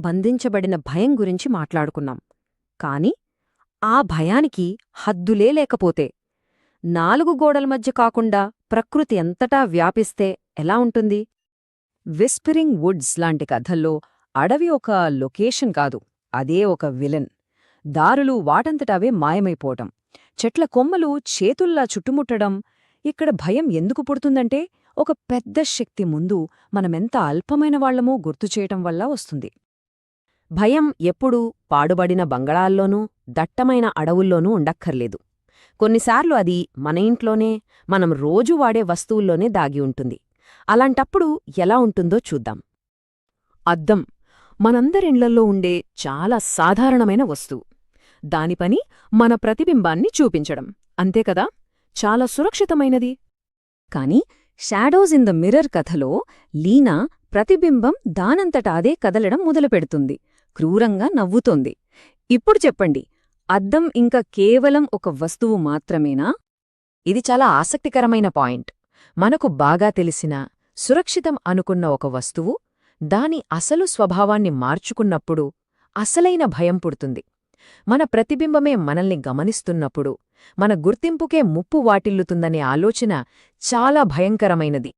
బంధించబడిన భయం గురించి మాట్లాడుకున్నాం. కాని ఆ భయానికి హద్దులే లేకపోతే నాలుగు గోడల మధ్య కాకుండా ప్రకృతి ఎంతటా వ్యాపిస్తే ఎలా ఉంటుంది? విస్పరింగ్ వుడ్స్ లాంటి కథల్లో అడవి ఒక లొకేషన్ కాదు అదే ఒక విలన్. దారులు వాటంతటవే మాయమైపోవటం. చెట్ల కొమ్మలు చేతుల్లా చుట్టుముట్టడం. ఇక్కడ భయం ఎందుకు పుడుతుందంటే ఒక పెద్ద శక్తి ముందు మనమెంత అల్పమైన వాళ్ళమో గుర్తుచేయటం వల్ల వస్తుంది. భయం ఎప్పుడూ పాడుబడిన బంగళాల్లోనూ దట్టమైన అడవుల్లోనూ ఉండక్కర్లేదు. కొన్నిసార్లు అది మన ఇంట్లోనే మనం రోజూ వాడే వస్తువుల్లోనే దాగి ఉంటుంది. అలాంటప్పుడు ఎలా ఉంటుందో చూద్దాం. అద్దం. మనందరిళ్ళల్లో ఉండే చాలా సాధారణమైన వస్తువు. దాని పని మన ప్రతిబింబాన్ని చూపించడం. అంతేకదా చాలా సురక్షితమైనది. కాని షాడోస్ ఇన్ ద మిర్రర్ కథలో లీనా ప్రతిబింబం దానంతట అదే కదలడం మొదలుపెడుతుంది. క్రూరంగా నవ్వుతోంది. ఇప్పుడు చెప్పండి అద్దం ఇంక కేవలం ఒక వస్తువు మాత్రమేనా? ఇది చాలా ఆసక్తికరమైన పాయింట్. మనకు బాగా తెలిసిన సురక్షితం అనుకున్న ఒక వస్తువు దాని అసలు స్వభావాన్ని మార్చుకున్నప్పుడు అసలైన భయం పుడుతుంది. మన ప్రతిబింబమే మనల్ని గమనిస్తున్నప్పుడు మన గుర్తింపుకే ముప్పు వాటిల్లుతుందనే ఆలోచన చాలా భయంకరమైనది.